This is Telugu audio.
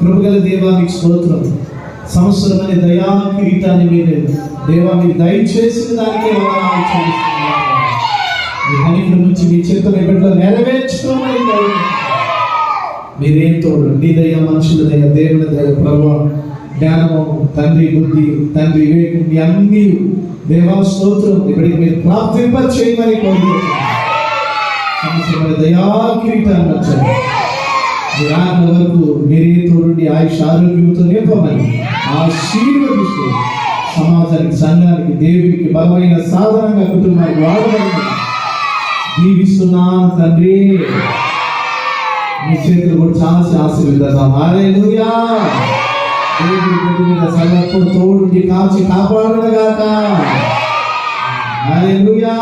కృపగల దేవా మీకు స్తోత్రం. సంవత్సరం అనే దయా కిరీటాన్ని మీరు. దేవా మీరు దయచేసిన దానికి వందనాలు నుంచి మీ చేతుల బిడ్డలు నెరవేర్చుకోమని మీరేం తోడు? నీ దయ మనుషుల దయ దేవుని దయ ప్రభు జ్ఞానము తండ్రి బుద్ధి తండ్రి వివేకం మీ అన్ని. దేవా స్తోత్రం. ఇప్పటికి మీరు ప్రాప్తింప చేయమని కోరుకుంటున్నాను సంవత్సరం దయా కిరీటాన్ని వచ్చారు రాక వరకు మీరే తోడుండి ఆయుష్ ఆరోగ్యంతో నింపమని ఆశీర్వదిస్తూ సమాజానికి సంఘానికి దేవునికి బలమైన సాధనంగా కుటుంబానికి వాడబడి జీవిస్తున్నాను తండ్రి. మీ చేతులు కూడా చాలా ఆశీర్వదిద్దాం. హల్లెలూయా. దేవుడి బిడ్డ మీద సగప్పుడు తోడుండి కాచి కాపాడగాక హల్లెలూయా.